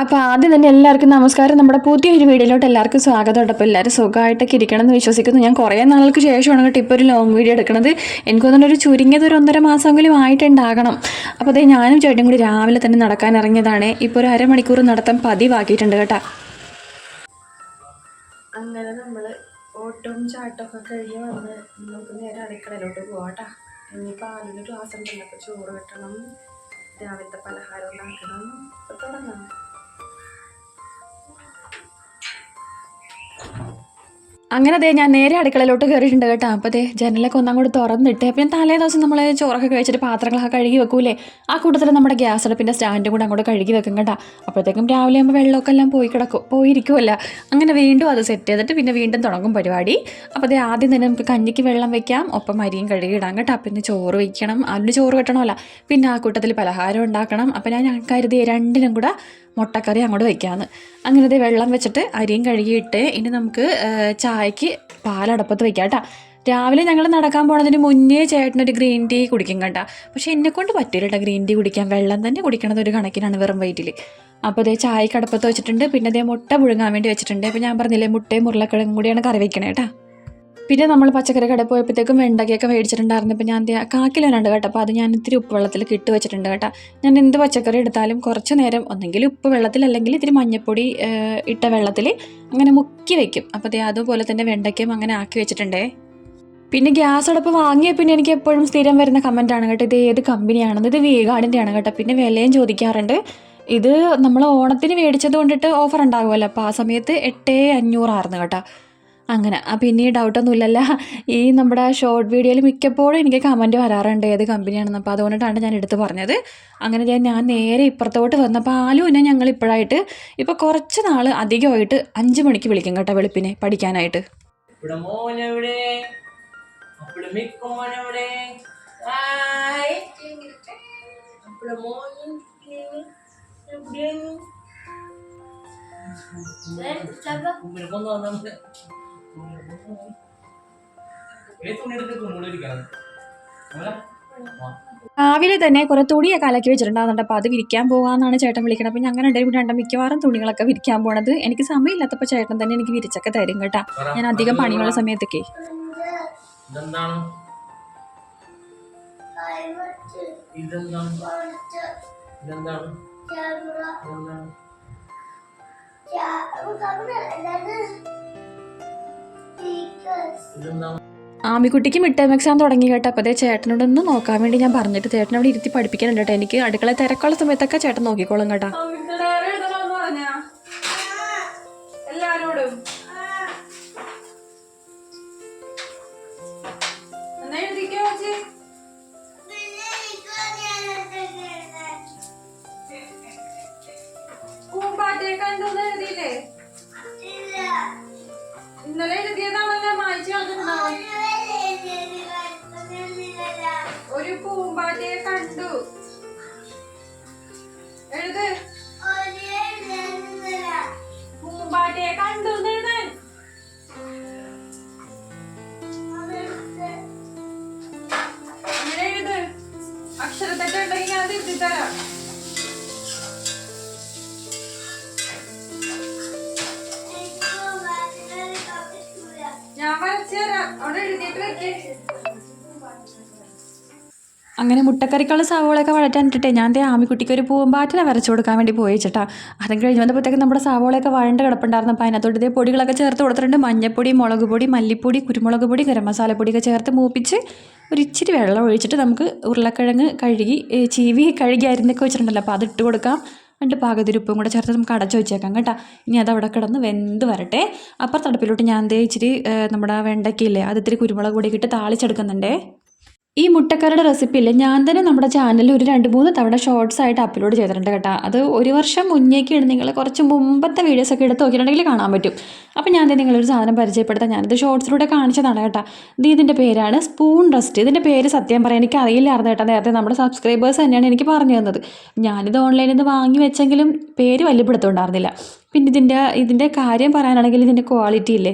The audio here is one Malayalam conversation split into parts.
അപ്പോൾ ആദ്യം തന്നെ എല്ലാവർക്കും നമസ്കാരം. നമ്മുടെ പുതിയൊരു വീഡിയോയിലോട്ട് എല്ലാവർക്കും സ്വാഗതം. അപ്പോൾ എല്ലാവരും സുഖമായിട്ടൊക്കെ ഇരിക്കണം എന്ന് വിശ്വസിക്കുന്നു. ഞാൻ കുറേ നാളുകൾക്ക് ശേഷമാണ് കേട്ടോ ഇപ്പോൾ ഒരു ലോങ് വീഡിയോ എടുക്കുന്നത്. എനിക്ക് തന്നെ ഒരു ചുരുങ്ങിയത് ഒരു ഒന്നര മാസമെങ്കിലും ആയിട്ടുണ്ടാകണം. അപ്പോൾ അതേ ഞാനും ചേട്ടനും കൂടി രാവിലെ തന്നെ നടക്കാൻ ഇറങ്ങിയതാണ്. ഇപ്പോൾ ഒരു അരമണിക്കൂർ നടത്താൻ പതിവാക്കിയിട്ടുണ്ട് കേട്ടോ. അങ്ങനെ നമ്മൾ ഓട്ടവും ചാട്ടമൊക്കെ കഴിഞ്ഞ് വന്ന് നമുക്ക് നേരെ അടുക്കളയിലോട്ട് പോവാട്ടാ ഇനിയിപ്പോൾ ആദ്യം ക്ലാസ് അപ്പോൾ ചോറ് കിട്ടണം രാവിലത്തെ പലഹാരം ഉണ്ടാക്കണം. തുടങ്ങാം. അങ്ങനെ ദേ ഞാൻ നേരെ അടുക്കളയിലോട്ട് കയറിയിട്ടുണ്ട് കേട്ടോ. അപ്പോൾ ദേ ജനലൊക്കെ ഒന്നാം കൂടി തുറന്നിട്ട് അപ്പോൾ ഞാൻ തലേ ദിവസം നമ്മൾ ചോറൊക്കെ കഴിച്ചിട്ട് പാത്രങ്ങളൊക്കെ കഴുകി വെക്കൂലേ? ആ കൂട്ടത്തിൽ നമ്മുടെ ഗ്യാസ് അടുപ്പിന്റെ സ്റ്റാൻഡും കൂടെ അങ്ങോട്ട് കഴുകി വെക്കും കേട്ടോ. അപ്പോഴത്തേക്കും രാവിലെ ആകുമ്പോൾ വെള്ളമൊക്കെ എല്ലാം പോയി കിടക്കും. പോയിരിക്കുമല്ല അങ്ങനെ വീണ്ടും അത് സെറ്റ് ചെയ്തിട്ട് പിന്നെ വീണ്ടും തുടങ്ങും പരിപാടി. അപ്പോൾ ദേ ആദ്യം തന്നെ നമുക്ക് കഞ്ഞിക്ക് വെള്ളം വെക്കാം ഒപ്പം അരിയും ഇടാം കേട്ടോ. പിന്നെ ചോറ് വയ്ക്കണം അതിന് ചോറ് കെട്ടണമല്ല പിന്നെ ആ കൂട്ടത്തിൽ പലഹാരം ഉണ്ടാക്കണം. അപ്പോൾ ഞാൻ കരുതി രണ്ടിനും കൂടെ മുട്ടക്കറി അങ്ങോട്ട് വയ്ക്കാമെന്ന് അങ്ങനെ ദേ വെള്ളം വെച്ചിട്ട് അരിയും കഴുകിയിട്ട് ഇനി നമുക്ക് ആ, ചായക്ക് പാലടപ്പത്ത് വയ്ക്കാം കേട്ടോ രാവിലെ ഞങ്ങൾ നടക്കാൻ പോണതിന് മുന്നേ ചേട്ടനൊരു ഗ്രീൻ ടീ കുടിക്കും കണ്ട. പക്ഷേ എന്നെ കൊണ്ട് പറ്റില്ല കേട്ടോ ഗ്രീൻ ടീ കുടിക്കാൻ. വെള്ളം തന്നെ കുടിക്കണത് ഒരു കണക്കിനാണ് വെറും വയറ്റിൽ അപ്പോൾ അതേ ചായക്കടപ്പത്ത് വെച്ചിട്ടുണ്ട്. പിന്നെ അതേ മുട്ട പുഴുങ്ങാൻ വേണ്ടി വെച്ചിട്ടുണ്ട്. അപ്പോൾ ഞാൻ പറഞ്ഞില്ലേ മുട്ടയും ഉരുളക്കിഴങ്ങും കൂടിയാണ് കറി വയ്ക്കണേ കേട്ടോ പിന്നെ നമ്മൾ പച്ചക്കറി കട പോയപ്പോഴത്തേക്കും വെണ്ടയ്ക്കൊക്കെ മേടിച്ചിട്ടുണ്ടായിരുന്നു. അപ്പോൾ ഞാൻ ദേ കാക്കിലോനുണ്ട് കേട്ടോ. അപ്പോൾ അത് ഞാൻ ഇത്തിരി ഉപ്പ് വെള്ളത്തിൽ കിട്ട് വെച്ചിട്ടുണ്ട് കേട്ടോ. ഞാൻ എന്ത് പച്ചക്കറി എടുത്താലും കുറച്ച് നേരം ഒന്നെങ്കിൽ ഉപ്പ് വെള്ളത്തിൽ അല്ലെങ്കിൽ ഇത്തിരി മഞ്ഞപ്പൊടി ഇട്ട വെള്ളത്തിൽ അങ്ങനെ മുക്കി വെക്കും. അപ്പോൾ അതുപോലെ തന്നെ വെണ്ടയ്ക്കയും അങ്ങനെ ആക്കി വെച്ചിട്ടുണ്ടേ. പിന്നെ ഗ്യാസ് അടുപ്പ് വാങ്ങിയ പിന്നെ എനിക്ക് എപ്പോഴും സ്ഥിരം വരുന്ന കമന്റ് ആണ് കേട്ടോ. ഇത് ഏത് കമ്പനിയാണെന്ന് ഇത് വീഗാർഡിന്റെ ആണ് കേട്ടോ. പിന്നെ വിലയും ചോദിക്കാറുണ്ട്. ഇത് നമ്മൾ ഓണത്തിന് മേടിച്ചത് കൊണ്ടിട്ട് ഓഫർ ഉണ്ടാകുമല്ലോ. അപ്പോൾ ആ സമയത്ത് എട്ടേ അഞ്ഞൂറായിരുന്നു കേട്ടോ. അങ്ങനെ. ആ പിന്നെ ഈ ഡൗട്ടൊന്നും ഇല്ലല്ല ഈ നമ്മുടെ ഷോർട്ട് വീഡിയോയിൽ മിക്കപ്പോഴും എനിക്ക് കമന്റ് വരാറുണ്ട് ഏത് കമ്പനിയാണെന്ന് അപ്പോൾ അതുകൊണ്ടിട്ടാണ് ഞാൻ എടുത്ത് പറഞ്ഞത്. അങ്ങനെ ഞാൻ ഞാൻ നേരെ ഇപ്പുറത്തോട്ട് വന്നപ്പോൾ ആലുവിനെ ഞങ്ങൾ ഇപ്പോഴായിട്ട് ഇപ്പോൾ കുറച്ച് നാൾ അധികമായിട്ട് അഞ്ച് മണിക്ക് വിളിക്കും കേട്ടോ വെളുപ്പിനെ പഠിക്കാനായിട്ട്. ഇവിടെ രാവിലെ തന്നെ കുറെ തുണിയൊക്കെ അലക്കി വെച്ചിട്ടുണ്ടാകുന്നുണ്ട് അപ്പോൾ അത് വിരിക്കാൻ പോകാമെന്നാണ് ചേട്ടൻ വിളിക്കുന്നത് അപ്പൊ ഞങ്ങൾ രണ്ടും രണ്ട് രണ്ടും മിക്കവാറും തുണികളൊക്കെ വിരിക്കാൻ പോണത്. എനിക്ക് സമയമില്ലാത്തപ്പോൾ ചേട്ടൻ തന്നെ എനിക്ക് വിരിച്ചൊക്കെ തരും കേട്ടാ. ഞാൻ അധികം പണിയുള്ള സമയത്തൊക്കെ. ഇതെന്താണ്? ആമിക്കുട്ടിക്ക് മിഡ് ടൈം എക്സാം തുടങ്ങി കേട്ടോ. അപ്പോൾ അതേ ചേട്ടനോടൊന്ന് നോക്കാൻ വേണ്ടി ഞാൻ പറഞ്ഞിട്ട് ചേട്ടൻ അവിടെ ഇരുത്തി പഠിപ്പിക്കാനുണ്ട് കേട്ടോ. എനിക്ക് അടുക്കള തിരക്കുള്ള സമയത്തൊക്കെ ചേട്ടൻ നോക്കിക്കോളും കേട്ടോ. എല്ലാരോടും കണ്ടു ഇന്നലെ അങ്ങനെ മുട്ടക്കറിക്കുള്ള സവോളയൊക്കെ വഴറ്റാനിട്ടിട്ടേ ഞാൻ ദേ ആമിക്കുട്ടിക്ക് ഒരു പൂമ്പാറ്റിനെ വരച്ചു കൊടുക്കാൻ വേണ്ടി പോയി ചേട്ടാ. അതും കഴിഞ്ഞ് വന്നപ്പോഴത്തേക്കും നമ്മുടെ സവോളയൊക്കെ വഴണ്ട കിടപ്പുണ്ടായിരുന്നു അപ്പോൾ അതിനകത്തോട്ട് ഇതേ പൊടികളൊക്കെ ചേർത്ത് കൊടുത്തിട്ടുണ്ട്. മഞ്ഞപ്പൊടി മുളക് പൊടി മല്ലിപ്പൊടി കുരുമുളക് പൊടി ഗരം മസാലപ്പൊടിയൊക്കെ ചേർത്ത് മൂപ്പിച്ച് ഒരു ഇച്ചിരി വെള്ളം ഒഴിച്ചിട്ട് നമുക്ക് ഉരുളക്കിഴങ്ങ് കഴുകി ചീവി കഴുകി അരിഞ്ഞൊക്കെ വെച്ചിട്ടുണ്ടല്ലോ. അപ്പോൾ അതിട്ട് കൊടുക്കാം. എന്നിട്ട് പാകത്തിന് കൂടെ ചേർത്ത് നമുക്ക് അടച്ചു വെച്ചേക്കാം കേട്ടോ. ഇനി അത് അവിടെ കിടന്ന് വെന്ത് വരട്ടെ. അപ്പുറത്തടുപ്പിലോട്ട് ഞാൻ ദേ ഇച്ചിരി നമ്മുടെ വെണ്ടയ്ക്കയില്ലേ അത് ഇത്തിരി കുരുമുളക് പൊടിയൊക്കെ ഇട്ട് താളിച്ചെടുക്കുന്നുണ്ടേ. ഈ മുട്ടക്കറിയുടെ റെസിപ്പിയിൽ ഞാൻ തന്നെ നമ്മുടെ ചാനലിൽ ഒരു രണ്ട് മൂന്ന് തവണ ഷോർട്സ് ആയിട്ട് അപ്ലോഡ് ചെയ്തിട്ടുണ്ട് കേട്ടോ. അത് ഒരു വർഷം മുന്നേക്കാണ് നിങ്ങൾ കുറച്ച് മുമ്പത്തെ വീഡിയോസ് ഒക്കെ എടുത്ത് നോക്കിയിട്ടുണ്ടെങ്കിൽ കാണാൻ പറ്റും. അപ്പോൾ ഞാൻ നിങ്ങളൊരു സാധനം പരിചയപ്പെടുത്താം. ഞാനിത് ഷോർട്സിലൂടെ കാണിച്ചതാണ് കേട്ടോ. ഇത് ഇതിന്റെ പേരാണ് സ്പൂൺ റസ്റ്റ് ഇതിന്റെ പേര് സത്യം പറയാൻ എനിക്ക് അറിയില്ലായിരുന്നു കേട്ടോ. നേരത്തെ നമ്മുടെ സബ്സ്ക്രൈബേഴ്സ് തന്നെയാണ് എനിക്ക് പറഞ്ഞു തന്നത്. ഞാനിത് ഓൺലൈനിൽ നിന്ന് വാങ്ങി വെച്ചെങ്കിലും പേര് വലിയ പിന്നെ ഇതിന്റെ ഇതിന്റെ കാര്യം പറയാനാണെങ്കിൽ ഇതിന്റെ ക്വാളിറ്റി ഇല്ലേ?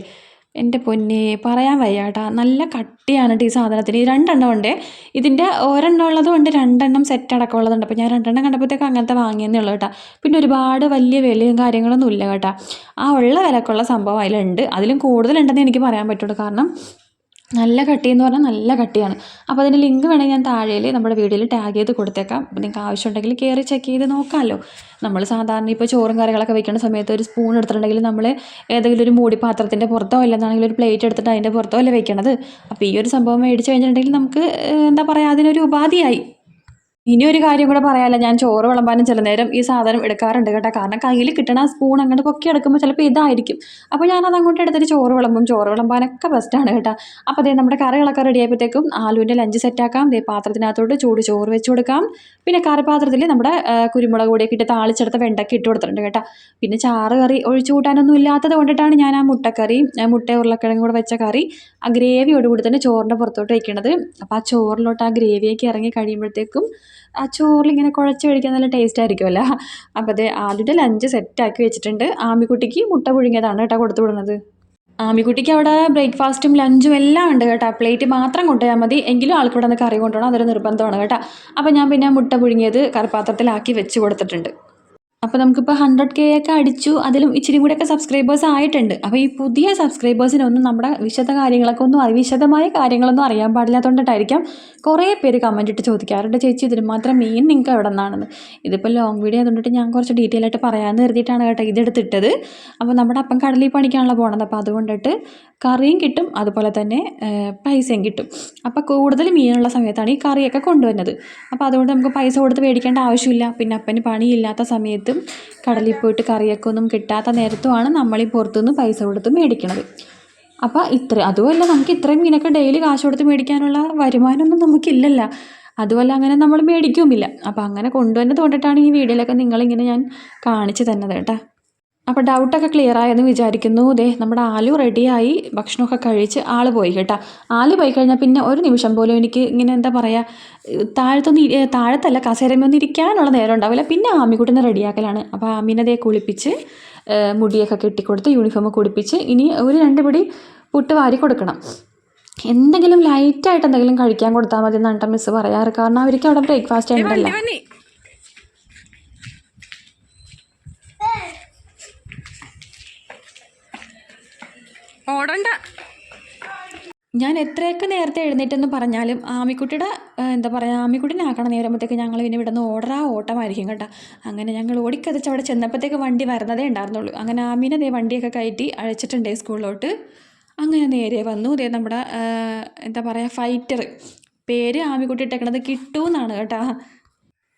എന്റെ പൊന്നെ പറയാൻ വയ്യാട്ടാ. നല്ല കട്ടിയാണ് കേട്ടോ ഈ സാധനത്തിന്. രണ്ടെണ്ണം ഉണ്ട്. ഇതിന്റെ ഒരെണ്ണം ഉള്ളതും ഉണ്ട് രണ്ടെണ്ണം സെറ്റ് അടക്കം ഉള്ളതുണ്ട്. അപ്പോൾ ഞാൻ രണ്ടെണ്ണം കണ്ടപ്പോഴത്തേക്ക് അങ്ങനത്തെ വാങ്ങിയെന്നേ ഉള്ളൂ കേട്ടോ. പിന്നെ ഒരുപാട് വലിയ വിലയും കാര്യങ്ങളൊന്നും ഇല്ല കേട്ടോ. ആ ഉള്ള വിലക്കുള്ള സംഭവം അതിലുണ്ട്. അതിലും കൂടുതലുണ്ടെന്ന് എനിക്ക് പറയാൻ പറ്റുള്ളൂ. കാരണം നല്ല കട്ടിയെന്ന് പറഞ്ഞാൽ നല്ല കട്ടിയാണ്. അപ്പോൾ അതിന്റെ ലിങ്ക് വേണമെങ്കിൽ ഞാൻ താഴെയിൽ നമ്മുടെ വീഡിയോയിൽ ടാഗ് ചെയ്ത് കൊടുത്തേക്കാം. അപ്പോൾ നിങ്ങൾക്ക് ആവശ്യമുണ്ടെങ്കിൽ കയറി ചെക്ക് ചെയ്ത് നോക്കാമല്ലോ നമ്മൾ സാധാരണ ഇപ്പോൾ ചോറും കറികളൊക്കെ വെക്കുന്ന സമയത്ത് ഒരു സ്പൂൺ എടുത്തിട്ടുണ്ടെങ്കിൽ നമ്മൾ ഏതെങ്കിലും ഒരു മൂടി പാത്രത്തിന്റെ പുറത്തോ അല്ലെന്നാണെങ്കിൽ ഒരു പ്ലേറ്റ് എടുത്തിട്ട് അതിന്റെ പുറത്തോ അല്ലേ വെക്കണത്? അപ്പോൾ ഈ ഒരു സംഭവം മേടിച്ച് കഴിഞ്ഞിട്ടുണ്ടെങ്കിൽ നമുക്ക് എന്താ പറയുക അതിനൊരു ഉപാധിയായി. ഇനി ഒരു കാര്യം കൂടെ പറയാല്ല ഞാൻ ചോറ് വിളമ്പാനും ചില നേരം ഈ സാധനം എടുക്കാറുണ്ട് കേട്ടോ. കാരണം കയ്യിൽ കിട്ടണ സ്പൂൺ അങ്ങോട്ട് പൊക്കി എടുക്കുമ്പോൾ ചിലപ്പോൾ ഇതായിരിക്കും. അപ്പോൾ ഞാനത് അങ്ങോട്ട് എടുത്തിട്ട് ചോറ് വിളമ്പും. ചോറ് വിളമ്പാനൊക്കെ ബെസ്റ്റാണ് കേട്ടോ. അപ്പോൾ അതേ നമ്മുടെ കറികളൊക്കെ റെഡി ആയപ്പോഴത്തേക്കും ആലുവിന്റെ ലഞ്ച് സെറ്റാക്കാം ദേ പാത്രത്തിനകത്തോട്ട് ചൂട് ചോറ് വെച്ച് കൊടുക്കാം. പിന്നെ കറിപാത്രത്തിൽ നമ്മുടെ കുരുമുളക് പൊടിയൊക്കെ ഇട്ട് താളിച്ചെടുത്ത വെണ്ടയ്ക്ക ഇട്ട് കൊടുത്തിട്ടുണ്ട് കേട്ടോ. പിന്നെ ചാറ് കറി ഒഴിച്ചു കൂട്ടാനൊന്നും ഇല്ലാത്തത് കൊണ്ടിട്ടാണ് ഞാൻ ആ മുട്ടക്കറി മുട്ട ഉരുളക്കിഴങ്ങ് കൂടെ വെച്ച കറി ആ ഗ്രേവിയോട് കൂടി തന്നെ ചോറിന്റെ പുറത്തോട്ട് വയ്ക്കണത് അപ്പോൾ ആ ചോറിലോട്ട് ആ ഗ്രേവിയൊക്കെ ഇറങ്ങി കഴിയുമ്പോഴത്തേക്കും ആ ചോറിൽ ഇങ്ങനെ കുഴച്ച് കഴിക്കാൻ നല്ല ടേസ്റ്റ് ആയിരിക്കുമല്ലോ. അപ്പോൾ അത് ആദ്യത്തെ ലഞ്ച് സെറ്റാക്കി വെച്ചിട്ടുണ്ട്. ആമിക്കുട്ടിക്ക് മുട്ട പുഴുങ്ങിയതാണ് കേട്ടോ കൊടുത്തു വിടുന്നത്. ആമിക്കുട്ടിക്ക് അവിടെ ബ്രേക്ക്ഫാസ്റ്റും ലഞ്ചും എല്ലാം ഉണ്ട് കേട്ടോ. പ്ലേറ്റ് മാത്രം കൊണ്ടുപോയാൽ മതി. എങ്കിലും ആൾക്ക് ഇവിടെ കറി കൊണ്ടുപോകണം. അതൊരു നിർബന്ധമാണ് കേട്ടോ. അപ്പോൾ ഞാൻ പിന്നെ മുട്ട പുഴുങ്ങിയത് കറിപ്പാത്രത്തിലാക്കി വെച്ച് കൊടുത്തിട്ടുണ്ട്. അപ്പോൾ നമുക്കിപ്പോൾ ഹൺഡ്രഡ് കെ ഒക്കെ അടിച്ചു. അതിലും ഇച്ചിരി കൂടെയൊക്കെ സബ്സ്ക്രൈബേഴ്സ് ആയിട്ടുണ്ട്. അപ്പോൾ ഈ പുതിയ സബ്സ്ക്രൈബേഴ്സിനൊന്നും നമ്മുടെ വിശദ കാര്യങ്ങളൊക്കെ ഒന്നും വിശദമായ കാര്യങ്ങളൊന്നും അറിയാൻ പാടില്ലാത്തതുകൊണ്ടിട്ടായിരിക്കാം കുറേ പേര് കമന്റ് ഇട്ട് ചോദിക്കാറുണ്ട്. ചേച്ചി ഇതിന് മാത്രം മെയിൻ നിങ്ങൾക്ക് എവിടെ നിന്നാണെന്ന്? ഇതിപ്പോൾ ലോങ് വീഡിയോ ആയതുകൊണ്ടിട്ട് ഞാൻ കുറച്ച് ഡീറ്റെയിൽ ആയിട്ട് പറയാമെന്ന് കരുതിയിട്ടാണ് കേട്ടോ ഇതെടുത്തിട്ടത്. അപ്പോൾ നമ്മുടെ അപ്പം കടലിൽ പണിക്കാണല്ലോ പോണത്. അപ്പോൾ അതുകൊണ്ടിട്ട് കറിയും കിട്ടും. അതുപോലെ തന്നെ പൈസയും കിട്ടും. അപ്പോൾ കൂടുതൽ മീനുള്ള സമയത്താണ് ഈ കറിയൊക്കെ കൊണ്ടുവരുന്നത്. അപ്പോൾ അതുകൊണ്ട് നമുക്ക് പൈസ കൊടുത്ത് മേടിക്കേണ്ട ആവശ്യമില്ല. പിന്നെ അപ്പന് പണിയില്ലാത്ത സമയത്തും കടലിൽ പോയിട്ട് കറിയൊക്കെ ഒന്നും കിട്ടാത്ത നേരത്തുമാണ് നമ്മൾ ഈ പുറത്തുനിന്ന് പൈസ കൊടുത്ത് മേടിക്കണത്. അപ്പോൾ ഇത്ര അതുമല്ല നമുക്ക് ഇത്രയും മീനൊക്കെ ഡെയിലി കാശ് കൊടുത്ത് മേടിക്കാനുള്ള വരുമാനമൊന്നും നമുക്കില്ലല്ല. അതുമല്ല അങ്ങനെ നമ്മൾ മേടിക്കുമില്ല. അപ്പോൾ അങ്ങനെ കൊണ്ടുവന്നത് കൊണ്ടിട്ടാണ് ഈ വീഡിയോയിലൊക്കെ നിങ്ങളിങ്ങനെ ഞാൻ കാണിച്ചു തന്നത് കേട്ടോ. അപ്പോൾ ഡൗട്ടൊക്കെ ക്ലിയർ ആയെന്ന് വിചാരിക്കുന്നു. ദേ നമ്മുടെ ആലു റെഡിയായി ഭക്ഷണമൊക്കെ കഴിച്ച് ആൾ പോയി കേട്ടോ. ആൽ പോയി കഴിഞ്ഞാൽ പിന്നെ ഒരു നിമിഷം പോലും എനിക്ക് ഇങ്ങനെ എന്താ പറയുക താഴത്തൊന്നും താഴത്തല്ല കസേരമൊന്നും ഇരിക്കാനുള്ള നേരം ഉണ്ടാവില്ല. പിന്നെ ആമിക്കുട്ടിനെ റെഡിയാക്കലാണ് അപ്പോൾ ആമീനെ ദേ കുളിപ്പിച്ച് മുടിയൊക്കെ കെട്ടിക്കൊടുത്ത് യൂണിഫോം കുടിപ്പിച്ച് ഇനി ഒരു രണ്ട് പിടി പുട്ട് വാരി കൊടുക്കണം. എന്തെങ്കിലും ലൈറ്റായിട്ട് എന്തെങ്കിലും കഴിക്കാൻ കൊടുത്താൽ മതി എന്നാണ് മിസ്സ് പറയാറ്. കാരണം അവർക്ക് അവിടെ ബ്രേക്ക്ഫാസ്റ്റ് ഉണ്ടല്ലോ. ഓടണ്ട. ഞാൻ എത്രയൊക്കെ നേരത്തെ എഴുന്നേറ്റെന്ന് പറഞ്ഞാലും ആമിക്കുട്ടിയുടെ എന്താ പറയുക ആമിക്കുട്ടിനെ നേരം നേരമ്പോഴത്തേക്ക് ഞങ്ങൾ പിന്നെ ഇവിടെ നിന്ന് ഓടറാ ഓട്ടമായിരിക്കും കേട്ടോ. അങ്ങനെ ഞങ്ങൾ ഓടിക്കതച്ച് അവിടെ ചെന്നപ്പോഴത്തേക്ക് വണ്ടി വരുന്നതേ ഉണ്ടായിരുന്നുള്ളൂ. അങ്ങനെ ആമീനെ ദേ വണ്ടിയൊക്കെ കയറ്റി അழைച്ചിട്ടുണ്ടേ സ്കൂളിലോട്ട്. അങ്ങനെ നേരെ വന്നു. ദേ നമ്മുടെ എന്താ പറയുക ഫൈറ്റർ. പേര് ആമിക്കുട്ടി ഇട്ടേക്കണത് കിട്ടു എന്നാണ് കേട്ടോ.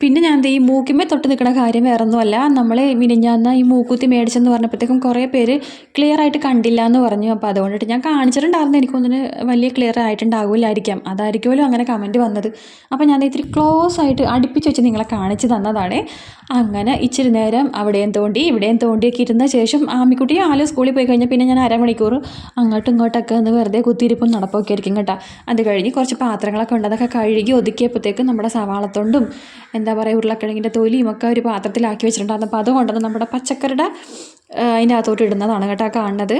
പിന്നെ ഞാൻ ഈ മൂക്കിമേ തൊട്ട് നിൽക്കുന്ന കാര്യം വേറെ ഒന്നുമല്ല നമ്മൾ മിനിഞ്ഞാന്ന് ഈ മൂക്കുത്തി മേടിച്ചെന്ന് പറഞ്ഞപ്പോഴത്തേക്കും കുറേ പേര് ക്ലിയർ ആയിട്ട് കണ്ടില്ല എന്ന് പറഞ്ഞു. അപ്പോൾ അതുകൊണ്ടിട്ട് ഞാൻ കാണിച്ചിട്ടുണ്ടായിരുന്നു. എനിക്കൊന്നിന് വലിയ ക്ലിയർ ആയിട്ടുണ്ടാവില്ലായിരിക്കാം. അതായിരിക്കുമല്ലോ അങ്ങനെ കമന്റ് വന്നത്. അപ്പോൾ ഞാൻ ഇത്തിരി ക്ലോസ് ആയിട്ട് അടുപ്പിച്ച് വെച്ച് നിങ്ങളെ കാണിച്ച് തന്നതാണ്. അങ്ങനെ ഇച്ചിരി നേരം അവിടെയും തോണ്ടി ഇവിടെയും തോണ്ടിയൊക്കെ ഇരുന്ന ശേഷം ആമിക്കുട്ടി ആലു സ്കൂളിൽ പോയി കഴിഞ്ഞാൽ പിന്നെ ഞാൻ അരമണിക്കൂർ അങ്ങോട്ടും ഇങ്ങോട്ടൊക്കെ ഒന്ന് വെറുതെ കുത്തിയിരിപ്പും നടപ്പൊക്കെ ആയിരിക്കും കേട്ടോ. അത് കഴിഞ്ഞ് കുറച്ച് പാത്രങ്ങളൊക്കെ ഉണ്ട് അതൊക്കെ കഴുകി ഒതുക്കിയപ്പോഴത്തേക്ക് നമ്മുടെ സവാളത്തൊണ്ടും എന്താ പറയുക ഉരുളക്കിഴങ്ങിന്റെ തൊലിയും ഒക്കെ ഒരു പാത്രത്തിലാക്കി വെച്ചിട്ടുണ്ടായിരുന്നു. അപ്പോൾ അതുകൊണ്ടത് നമ്മുടെ പച്ചക്കറിയുടെ അതിന്റെ അകത്തോട്ട് ഇടുന്നതാണ് കേട്ടോ കാണുന്നത്.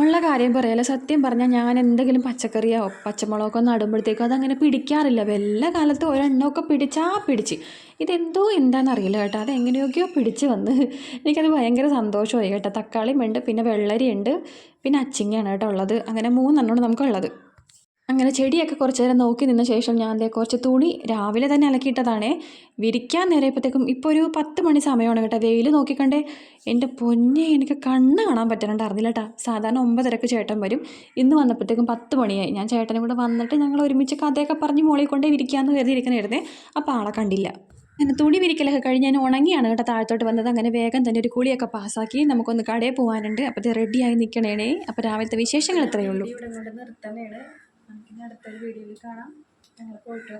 ഉള്ള കാര്യം പറയാമല്ലോ സത്യം പറഞ്ഞാൽ ഞാൻ എന്തെങ്കിലും പച്ചക്കറിയോ പച്ചമുളകൊക്കെ നടുമ്പോഴത്തേക്കും അതങ്ങനെ പിടിക്കാറില്ല. എല്ലാ കാലത്തും ഒരെണ്ണമൊക്കെ പിടിച്ചാ പിടിച്ച്. ഇതെന്തോ എന്താണെന്നറിയില്ല കേട്ടോ. അത് എങ്ങനെയൊക്കെയോ പിടിച്ച് വന്ന് എനിക്കത് ഭയങ്കര സന്തോഷമായി കേട്ടോ. തക്കാളിയും ഉണ്ട് പിന്നെ വെള്ളരിയുണ്ട് പിന്നെ അച്ചിങ്ങയാണ് കേട്ടോ ഉള്ളത്. അങ്ങനെ മൂന്നെണ്ണമാണ് നമുക്കുള്ളത്. അങ്ങനെ ചെടിയൊക്കെ കുറച്ച് നേരം നോക്കി നിന്ന ശേഷം ഞാൻ ദേ കുറച്ച് തുണി രാവിലെ തന്നെ അലക്കിയിട്ടതാണേ. വിരിക്കാൻ നേരപ്പോഴത്തേക്കും ഇപ്പോൾ ഒരു പത്ത് മണി സമയമാണ് കേട്ടോ. വെയിൽ നോക്കിക്കണ്ടേ. എന്റെ പൊന്നെ എനിക്ക് കണ്ണ് കാണാൻ പറ്റുന്നുണ്ടായിരുന്നില്ല കേട്ടോ. സാധാരണ ഒമ്പതരക്ക് ചേട്ടൻ വരും. ഇന്ന് വന്നപ്പോഴത്തേക്കും പത്ത് മണിയായി. ഞാൻ ചേട്ടനും കൂടെ വന്നിട്ട് ഞങ്ങൾ ഒരുമിച്ച് കഥയൊക്കെ പറഞ്ഞ് മോളിൽ കൊണ്ടേ വിരിക്കാമെന്ന് കരുതിയിരിക്കണായിരുന്നേ. അപ്പോൾ ആളെ കണ്ടില്ല. അങ്ങനെ തുണി വിരിക്കലൊക്കെ കഴിഞ്ഞ് ഞാൻ ഉണങ്ങിയാണ് കേട്ടോ താഴത്തോട്ട് വന്നത്. അങ്ങനെ വേഗം തന്നെ ഒരു കുളിയൊക്കെ പാസ്സാക്കി നമുക്കൊന്ന് കടയിൽ പോകാനുണ്ട്. അപ്പോൾ റെഡിയായി നിൽക്കണേ അപ്പോൾ രാവിലത്തെ വിശേഷങ്ങൾ എത്രയേ ഉള്ളൂ. വീഡിയോയിൽ കാണാം. പോയിട്ട്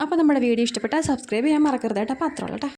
അപ്പോൾ നമ്മുടെ വീഡിയോ ഇഷ്ടപ്പെട്ടാൽ സബ്സ്ക്രൈബ് ചെയ്യാൻ മറക്കരുത് കേട്ടോ അപ്പോൾ അത്രയുള്ളൂ കേട്ടോ